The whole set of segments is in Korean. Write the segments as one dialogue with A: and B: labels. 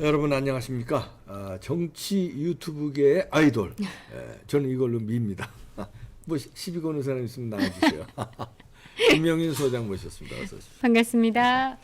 A: 여러분 안녕하십니까? 아, 정치 유튜브계의 아이돌. 에, 저는 이걸로 밉니다. 뭐 시- 시비 거는 사람 있으면 나와주세요. 김명인 소장 모셨습니다. 어서 오십시오.
B: 반갑습니다.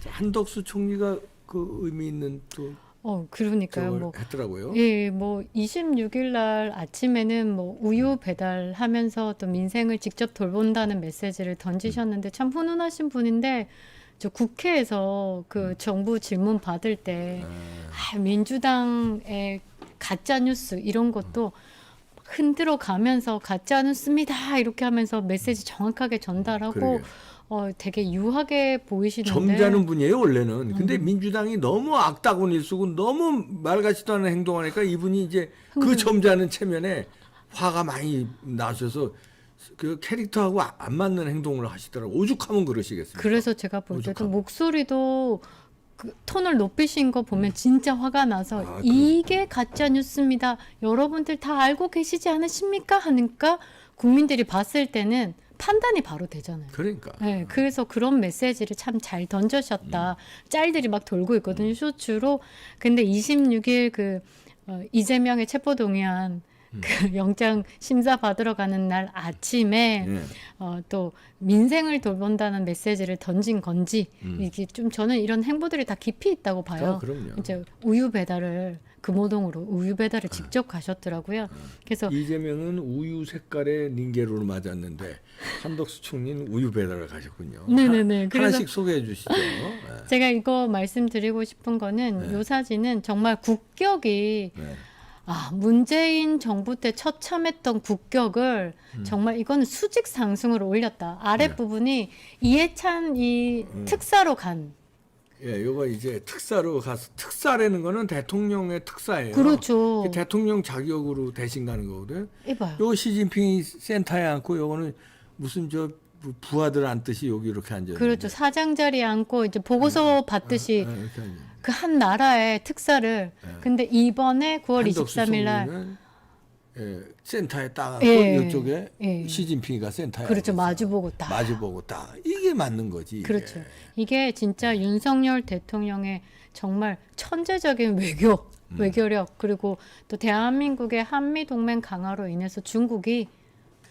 A: 자, 한덕수 총리가 그 의미 있는 또
B: 어, 그러니까요.
A: 저걸
B: 뭐
A: 했더라고요.
B: 예, 뭐 26일 날 아침에는 뭐 우유 배달하면서 또 민생을 직접 돌본다는 메시지를 던지셨는데 참 훈훈하신 분인데 저 국회에서 그 정부 질문 받을 때 아, 민주당의 가짜 뉴스 이런 것도 흔들어 가면서 가짜 뉴스입니다 이렇게 하면서 메시지 정확하게 전달하고
A: 그러게요.
B: 어 되게 유하게 보이시는데
A: 점잖은 분이에요 원래는. 근데
B: 음.
A: 민주당이 너무 악다구니를 쓰고 너무 말 같지도 않은 행동하니까 이분이 이제
B: 음.
A: 그 점잖은 체면에 화가 많이 나셔서 그 캐릭터하고 아- 안 맞는 행동을 하시더라고. 오죽하면 그러시겠습니까?
B: 그래서 제가 볼 때도
A: 오죽하면.
B: 목소리도 그 톤을 높이신 거 보면 진짜 화가 나서
A: 아.
B: 이게 가짜 뉴스입니다. 여러분들 다 알고 계시지 않으십니까? 하니까 국민들이 봤을 때는 판단이 바로 되잖아요.
A: 그러니까.
B: 네, 그래서 그런 메시지를 참 잘 던져셨다. 짤들이 막 돌고 있거든요, 쇼츠로. 근데 26일 그 어, 이재명의 체포동의안 그 영장 심사 받으러 가는 날 아침에
A: 예.
B: 어, 또 민생을 돌본다는 메시지를 던진 건지
A: 음.
B: 이게 좀 저는 이런 행보들이 다 깊이 있다고 봐요.
A: 아, 그럼요.
B: 이제 우유 배달을 금호동으로 우유 배달을
A: 아.
B: 직접 가셨더라고요. 그래서
A: 이재명은 우유 색깔의 닌게로를 맞았는데 한덕수 총리는 우유 배달을 가셨군요.
B: 네네네.
A: 하-
B: 그래서
A: 하나씩 소개해 주시죠. 예.
B: 제가 이거 말씀드리고 싶은 거는
A: 네.
B: 요 사진은 정말 국격이
A: 네.
B: 아 문재인 정부 때 처참했던 국격을 정말 이거는 수직 상승으로 올렸다. 아랫
A: 음. 네.
B: 부분이 이해찬 이
A: 음.
B: 특사로 간
A: 예, 요거 이제 특사로 가서 특사라는 거는 대통령의 특사예요.
B: 그렇죠.
A: 대통령 자격으로 대신 가는 거거든.
B: 이봐요.
A: 요거 시진핑이 센터에 앉고 요거는 무슨 저 부- 부하들 앉듯이 여기 이렇게 앉아.
B: 그렇죠. 사장 자리에 앉고 이제 보고서 받듯이
A: 이렇게 앉아.
B: 그 한 나라의 특사를 근데 이번에 9월
A: 한덕수
B: 23일 날
A: 총리는, 예, 센터에 딱 앉고
B: 예,
A: 이쪽에
B: 예.
A: 시진핑이가 센터에
B: 그렇죠.
A: 앉아서
B: 마주보고 딱.
A: 마주보고 딱 이게 맞는 거지. 이게.
B: 그렇죠. 이게 진짜 윤석열 대통령의 정말 천재적인 외교,
A: 음.
B: 외교력 그리고 또 대한민국의 한미 동맹 강화로 인해서 중국이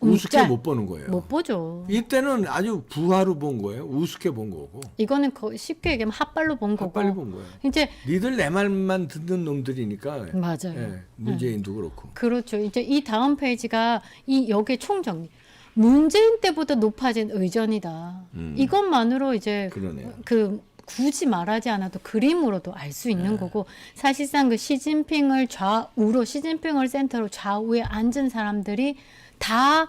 A: 우습게 못 보는 거예요.
B: 못 보죠.
A: 이때는 아주 부하로 본 거예요. 우습게 본 거고.
B: 이거는 거- 쉽게 얘기하면 핫발로 본 거고.
A: 빨리 본 거예요.
B: 이제
A: 니들 내 말만 듣는 놈들이니까.
B: 맞아요.
A: 예, 문재인도 그렇고.
B: 그렇죠. 이제 이 다음 페이지가 이 여기에 총정리. 문재인 때보다 높아진 의전이다.
A: 음.
B: 이것만으로 이제
A: 그러네요.
B: 그 굳이 말하지 않아도 그림으로도 알 수 있는
A: 네.
B: 거고 사실상 그 시진핑을 좌우로 시진핑을 센터로 좌우에 앉은 사람들이 다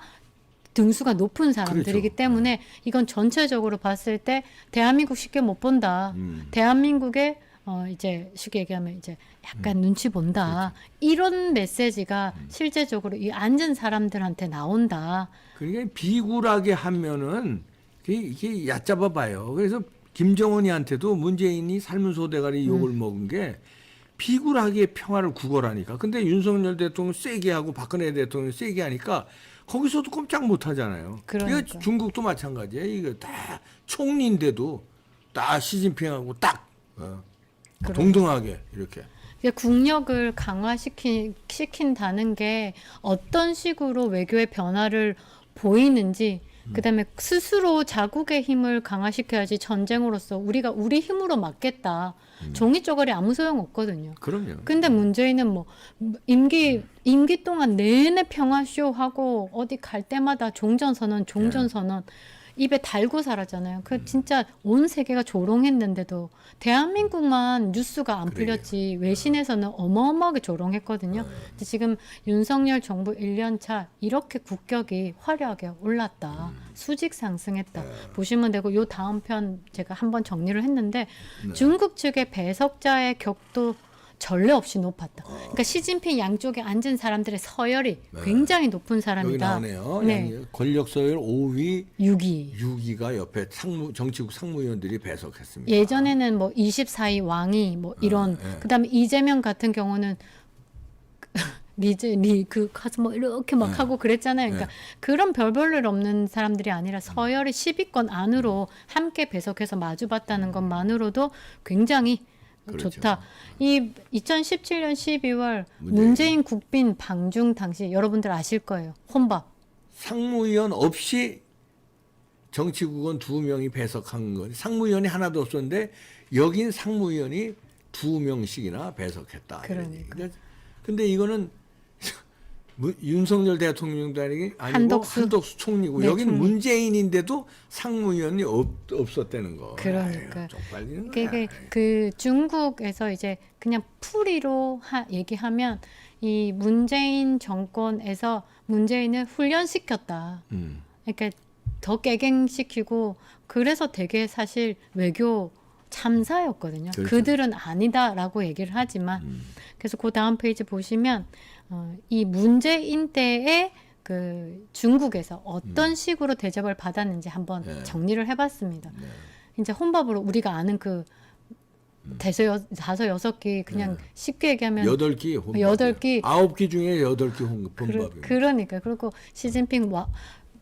B: 등수가 높은 사람들이기
A: 그렇죠.
B: 때문에 이건 전체적으로 봤을 때 대한민국 쉽게 못 본다.
A: 음.
B: 대한민국의 어 이제 쉽게 얘기하면 이제 약간 눈치 본다.
A: 그렇죠.
B: 이런 메시지가
A: 음.
B: 실제적으로 이 앉은 사람들한테 나온다.
A: 그러니까 비굴하게 하면은 이게, 이게 얕잡아 봐요. 그래서 김정은이한테도 문재인이 삶은 소대가리 욕을
B: 음.
A: 먹은 게 비굴하게 평화를 구걸하니까. 근데 윤석열 대통령 세게 하고 박근혜 대통령 세게 하니까 거기서도 꼼짝 못 하잖아요.
B: 그러니까.
A: 이거 중국도 마찬가지예요. 이거 다 총리인데도 다 시진핑하고 딱 어,
B: 그렇죠.
A: 동등하게 이렇게.
B: 국력을 강화시킨 시킨다는 게 어떤 식으로 외교의 변화를 보이는지 그다음에 스스로 자국의 힘을 강화시켜야지 전쟁으로서 우리가 우리 힘으로 막겠다. 종이 쪼가리 아무 소용 없거든요.
A: 그럼요.
B: 근데 문재인은 뭐 임기 임기 동안 내내 평화 쇼 하고 어디 갈 때마다 종전선언 종전선언 입에 달고 살았잖아요. 그 진짜 온 세계가 조롱했는데도 대한민국만 뉴스가 안. 풀렸지 외신에서는 어마어마하게 조롱했거든요. 근데 지금 윤석열 정부 1년 차 이렇게 국격이 화려하게 올랐다. 수직 상승했다. 보시면 되고 요 다음 편 제가 한번 정리를 했는데 중국 측의 배석자의 격도 전례 없이 높았다. 그러니까 시진핑 양쪽에 앉은 사람들의 서열이 굉장히 높은
A: 여기
B: 사람이다.
A: 나오네요.
B: 네.
A: 양- 권력 서열 5위
B: 6위.
A: 6위가 옆에 상무 정치국 상무위원들이 배석했습니다.
B: 예전에는 뭐 24위 왕이 뭐 이런
A: 예.
B: 그다음에 이재명 같은 경우는 리즈 리그 가서 뭐 이렇게 막
A: 네.
B: 하고 그랬잖아요. 그러니까 그런 별볼일 없는 사람들이 아니라 서열이 10위권 안으로 함께 배석해서 마주봤다는 것만으로도 굉장히
A: 그렇죠.
B: 좋다. 이 2017년 12월
A: 문재인.
B: 문재인 국빈 방중 당시 여러분들 아실 거예요. 혼밥.
A: 상무위원 없이 정치국원 두 명이 배석한 거. 상무위원이 하나도 없었는데 여긴 상무위원이 두 명씩이나 배석했다.
B: 그러니까.
A: 근데, 이거는 무- 윤석열 대통령도 아니고
B: 한덕수.
A: 한덕수, 총리고
B: 네,
A: 여기는
B: 총리.
A: 문재인인데도 상무위원이 없, 없었다는 거.
B: 그러니까.
A: 쪽팔리는 거야.
B: 그게 그 중국에서 이제 그냥 풀이로 하, 얘기하면 이 문재인 정권에서 문재인을 훈련시켰다.
A: 음.
B: 그러니까 더 깨갱시키고 그래서 되게 사실 외교 참사였거든요.
A: 그렇죠.
B: 그들은 아니다라고 얘기를 하지만
A: 음.
B: 그래서 그 다음 페이지 보시면 어, 이 문재인 때에 그 중국에서 어떤 식으로 대접을 받았는지 한번
A: 음. 네.
B: 정리를 해봤습니다.
A: 네.
B: 이제 혼밥으로 우리가 아는 그 대서 여, 다섯 여섯 끼 그냥 쉽게 얘기하면
A: 음. 여덟 끼 혼밥.
B: 여덟 끼.
A: 아홉 끼 중에 여덟 끼 혼-
B: 그러,
A: 혼밥입니다.
B: 그러니까 그리고 시진핑 와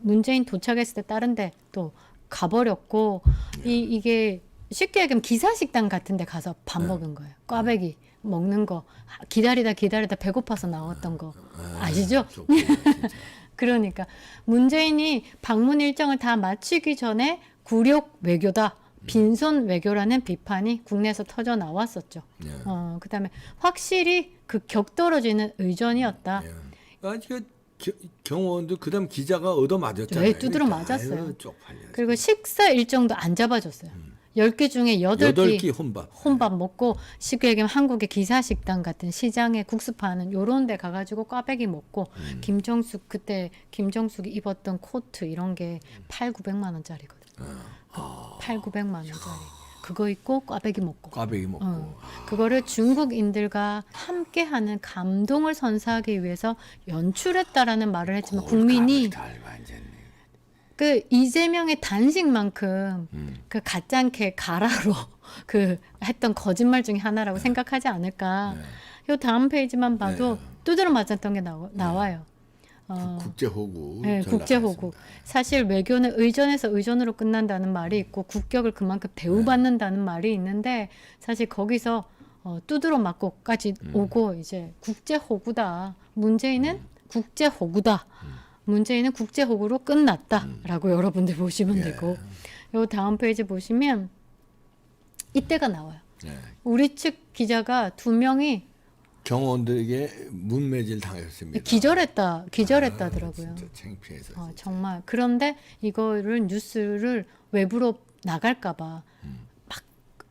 B: 문재인 도착했을 때 다른데 또 가버렸고
A: 네.
B: 이 이게 쉽게 얘기하면 기사식당 같은 데 가서 밥
A: 네.
B: 먹은 거예요. 꽈배기 먹는 거 기다리다 기다리다 배고파서 나왔던 거 아시죠?
A: 쪽팔려, 진짜.
B: 그러니까 문재인이 방문 일정을 다 마치기 전에 굴욕 외교다. 빈손 외교라는 비판이 국내에서 터져 나왔었죠.
A: 네.
B: 어, 그다음에 확실히 그 격떨어지는 의전이었다.
A: 예. 아, 그 겨- 경호원도 그다음 기자가 얻어 맞았잖아요.
B: 네, 두드러 맞았어요.
A: 아유, 쪽팔려.
B: 그리고 식사 일정도 안 잡아줬어요. 열 10개 중에 여덟
A: 여덟 끼끼 혼밥.
B: 혼밥 먹고 쉽게 얘기하면 한국의 기사식당 같은 시장에 국수 파는 요런 데 가가지고 꽈배기 먹고
A: 음.
B: 김정숙 그때 김정숙이 입었던 코트 이런 게 8, 900만 원짜리거든.
A: 아.
B: 8, 900만 원짜리. 그거 입고 꽈배기 먹고.
A: 꽈배기 먹고.
B: 어. 그거를 중국인들과 함께 하는 감동을 선사하기 위해서 연출했다라는 말을 했지만 국민이. 그 이재명의 단식만큼
A: 음.
B: 그 가짠게 가라로 그 했던 거짓말 중에 하나라고 생각하지 않을까. 요 다음 페이지만 봐도
A: 네.
B: 두드러 맞았던 게 나와, 나와요. 어,
A: 국제 호구.
B: 네, 국제 호구. 사실 외교는 의전에서 의전으로 끝난다는 말이 있고 국격을 그만큼 대우받는다는 말이 있는데 사실 거기서 어, 두드러 맞고까지 오고 이제 국제 호구다. 문재인은 국제 호구다. 문재인은 국제 호구로 끝났다라고 여러분들 보시면
A: 예.
B: 되고 요 다음 페이지 보시면 이때가 나와요.
A: 네.
B: 우리 측 기자가 두 명이
A: 경호원들에게 문매질 당했습니다.
B: 기절했다 기절했다더라고요.
A: 아, 진짜 창피해서.
B: 어,
A: 진짜.
B: 정말 그런데 이거를 뉴스를 외부로 나갈까봐 막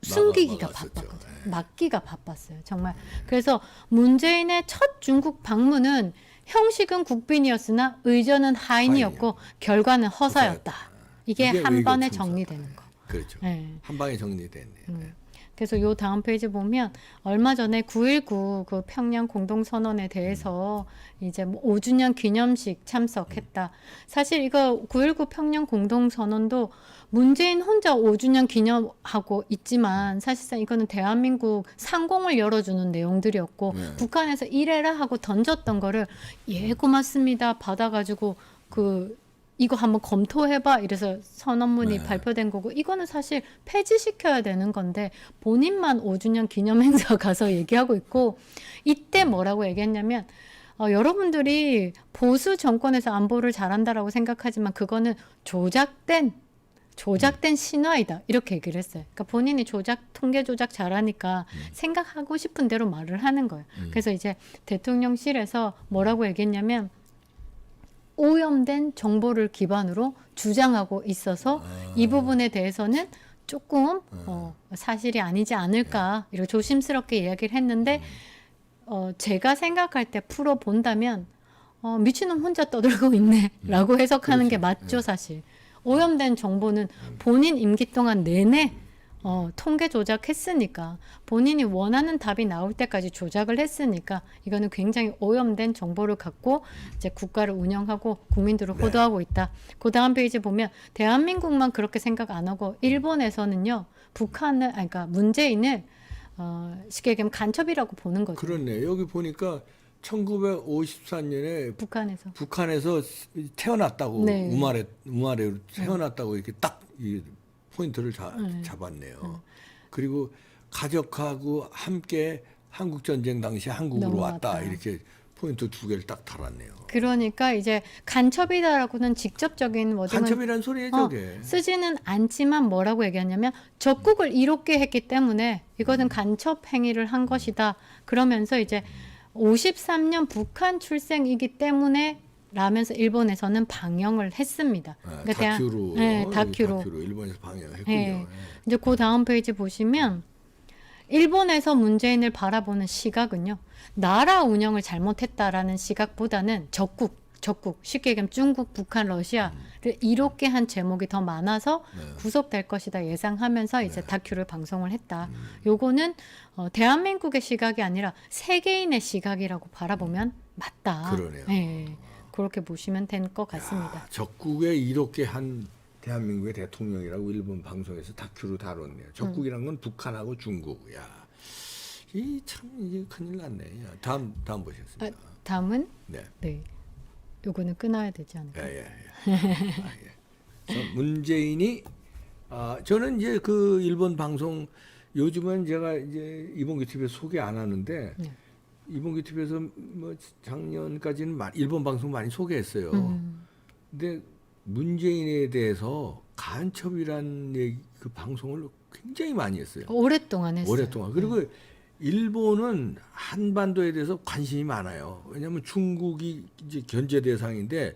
B: 숨기기가. 바빴거든요. 막기가 바빴어요. 정말 그래서 문재인의 첫 중국 방문은 형식은 국빈이었으나 의전은 하인이었고 결과는 허사였다. 이게
A: 이게
B: 한 번에. 정리되는 거.
A: 그렇죠.
B: 네.
A: 한 방에 정리됐네요.
B: 음. 그래서 요 다음 페이지 보면 얼마 전에 9.19 그 평양 공동선언에 대해서 이제 뭐 5주년 기념식 참석했다. 사실 이거 9.19 평양 공동선언도 문재인 혼자 5주년 기념하고 있지만 사실상 이거는 대한민국 상공을 열어주는 내용들이었고
A: 네.
B: 북한에서 이래라 하고 던졌던 거를 예 고맙습니다 받아가지고 그 이거 한번 검토해봐 이래서 선언문이
A: 네.
B: 발표된 거고 이거는 사실 폐지시켜야 되는 건데 본인만 5주년 기념 행사 가서 얘기하고 있고 이때 뭐라고 얘기했냐면 어, 여러분들이 보수 정권에서 안보를 잘한다라고 생각하지만 그거는 조작된 조작된 신화이다 이렇게 얘기를 했어요. 그러니까 본인이 조작 통계 조작 잘하니까 생각하고 싶은 대로 말을 하는 거예요. 그래서 이제 대통령실에서 뭐라고 얘기했냐면 오염된 정보를 기반으로 주장하고 있어서 이 부분에 대해서는 조금 어, 사실이 아니지 않을까 이렇게 조심스럽게 이야기를 했는데 어, 제가 생각할 때 풀어 본다면 어, 미친놈 혼자 떠들고 있네라고 해석하는 게 맞죠 사실. 오염된 정보는 본인 임기 동안 내내 어, 통계 조작했으니까 본인이 원하는 답이 나올 때까지 조작을 했으니까 이거는 굉장히 오염된 정보를 갖고 이제 국가를 운영하고 국민들을 호도하고 있다. 그 다음 페이지 보면 대한민국만 그렇게 생각 안 하고 일본에서는요 북한을 아니 그러니까 문재인을 어, 쉽게 얘기하면 간첩이라고 보는 거죠.
A: 그렇네. 여기 보니까 1954년에
B: 북한에서
A: 북한에서 태어났다고
B: 네.
A: 우마레 우마레로 태어났다고 이렇게 딱 이 포인트를 자,
B: 네.
A: 잡았네요. 그리고 가족하고 함께 한국 전쟁 당시 한국으로 왔다.
B: 넘어왔다.
A: 이렇게 포인트 두 개를 딱 달았네요.
B: 그러니까 이제 간첩이다라고는 직접적인 워딩은
A: 간첩이란 소리예요,
B: 어,
A: 저게.
B: 쓰지는 않지만 뭐라고 얘기하냐면 적국을 이롭게 했기 때문에 이거는 간첩 행위를 한 것이다. 그러면서 이제 53년 북한 출생이기 때문에 라면서 일본에서는 방영을 했습니다.
A: 아,
B: 그러니까
A: 다큐로,
B: 네, 다큐로.
A: 다큐로 일본에서 방영했군요.
B: 네. 이제 그 다음 페이지 보시면 일본에서 문재인을 바라보는 시각은요. 나라 운영을 잘못했다라는 시각보다는 적국, 적국, 쉽게 얘기하면 중국, 북한, 러시아를 이롭게 한 제목이 더 많아서
A: 네.
B: 구속될 것이다 예상하면서 이제 다큐를 방송을 했다.
A: 음.
B: 요거는 어, 대한민국의 시각이 아니라 세계인의 시각이라고 바라보면 맞다.
A: 그러네요.
B: 네, 그렇게 보시면 될 것 같습니다.
A: 아, 적국에 이렇게 한 대한민국의 대통령이라고 일본 방송에서 다큐로 다뤘네요. 적국이란 건 북한하고 중국. 야, 이참 이게 큰일 났네. 야, 다음 다음 보시겠습니다.
B: 아, 다음은
A: 네.
B: 네, 요거는 끊어야 되지 않을까?
A: 예, 예, 예. 아, 예. 그래서 문재인이 아 저는 이제 그 일본 방송 요즘은 제가 이제 이봉규 TV에서 소개 안 하는데
B: 네.
A: 이봉규 TV에서 뭐 작년까지는 마- 일본 방송 많이 소개했어요.
B: 음.
A: 근데 문재인에 대해서 간첩이란 얘기, 그 방송을 굉장히 많이 했어요.
B: 오랫동안 했어요.
A: 오랫동안. 그리고 일본은 한반도에 대해서 관심이 많아요. 왜냐하면 중국이 이제 견제 대상인데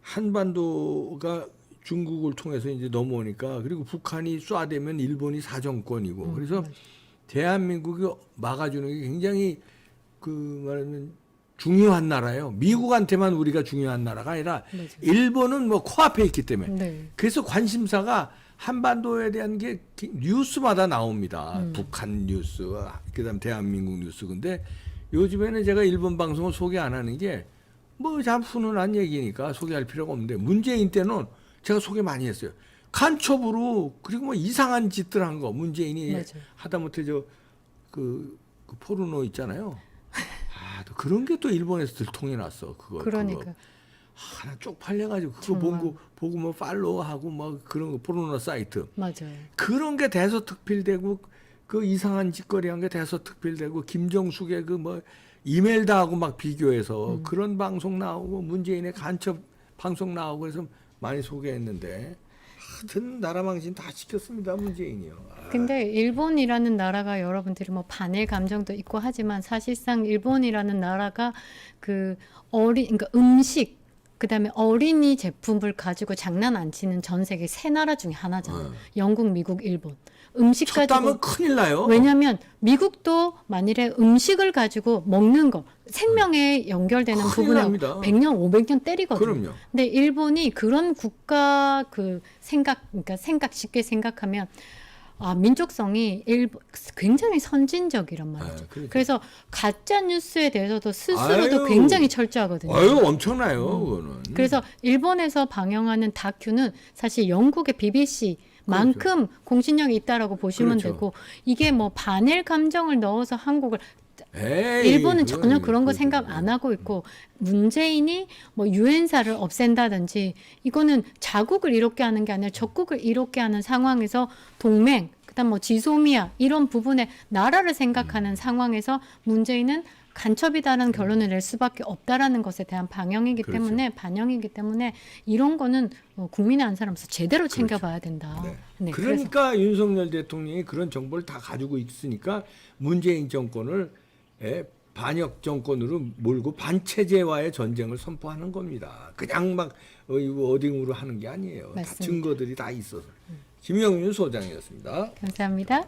A: 한반도가 중국을 통해서 이제 넘어오니까 그리고 북한이 쏴대면 일본이 사정권이고
B: 음,
A: 그래서
B: 맞아요.
A: 대한민국이 막아주는 게 굉장히 그 말하면 중요한 나라예요. 미국한테만 우리가 중요한 나라가 아니라
B: 맞아요.
A: 일본은 뭐 코앞에 있기 때문에
B: 네.
A: 그래서 관심사가 한반도에 대한 게 기- 뉴스마다 나옵니다.
B: 음.
A: 북한 뉴스, 그다음 대한민국 뉴스. 근데 요즘에는 제가 일본 방송을 소개 안 하는 게 뭐참 훈훈한 얘기니까 소개할 필요가 없는데 문재인 때는 제가 소개 많이 했어요. 간첩으로 그리고 뭐 이상한 짓들 한 거 문재인이. 하다못해 저그 그 포르노 있잖아요. 아, 또 그런 게 또 일본에서 들통이 났어. 그거
B: 그러니까
A: 그거. 하나 쪽팔려가지고 그거
B: 정말.
A: 보고 보고 뭐 팔로우하고 뭐 그런 거 포르노 사이트
B: 맞아요.
A: 그런 게 대서특필되고 그 이상한 짓거리한 게 대서특필되고 김정숙의 그 뭐 이메일 다 하고 막 비교해서
B: 음.
A: 그런 방송 나오고 문재인의 간첩 방송 나오고 해서 많이 소개했는데 하여튼 나라 망신 다 시켰습니다 문재인이요. 아,
B: 근데 일본이라는 나라가 여러분들이 뭐 반일 감정도 있고 하지만 사실상 일본이라는 나라가 그 어리 그러니까 음식 그 다음에 어린이 제품을 가지고 장난 안 치는 전 세계 세 나라 중에 하나잖아요.
A: 어.
B: 영국, 미국, 일본. 음식 가지고
A: 큰일 나요.
B: 왜냐하면 미국도 만일에 음식을 가지고 먹는 거 생명에 연결되는
A: 큰일
B: 부분에
A: 납니다.
B: 100년, 500년 때리거든요.
A: 그럼요.
B: 근데 일본이 그런 국가 그 생각 그러니까 생각 쉽게 생각하면 아 민족성이 일본 굉장히 선진적이란 말이죠.
A: 아, 그렇죠.
B: 그래서 가짜 뉴스에 대해서도 스스로도
A: 아유.
B: 굉장히 철저하거든요.
A: 아유 엄청나요 그거는.
B: 음. 그래서 일본에서 방영하는 다큐는 사실 영국의 BBC만큼 공신력이 있다라고 보시면
A: 그렇죠.
B: 되고 이게 뭐 반일 감정을 넣어서 한국을
A: 에이,
B: 일본은
A: 그건
B: 전혀 그런 거. 생각 안 하고 있고 문재인이 뭐 유엔사를 없앤다든지 이거는 자국을 이롭게 하는 게 아니라 적국을 이롭게 하는 상황에서 동맹 그다음 뭐 지소미아 이런 부분에 나라를 생각하는
A: 음.
B: 상황에서 문재인은 간첩이다라는 결론을 낼 수밖에 없다라는 것에 대한 방영이기
A: 그렇죠.
B: 때문에 반영이기 때문에 이런 거는 어, 국민의 한 사람으로서 제대로
A: 그렇죠.
B: 챙겨봐야 된다.
A: 네.
B: 네, 그래서
A: 그러니까 윤석열 대통령이 그런 정보를 다 가지고 있으니까 문재인 정권을 예, 반역 정권으로 몰고 반체제와의 전쟁을 선포하는 겁니다. 그냥 막 어, 어딩으로 하는 게 아니에요. 다
B: 맞습니다.
A: 증거들이 다 있어서. 김영윤 소장이었습니다.
B: 감사합니다.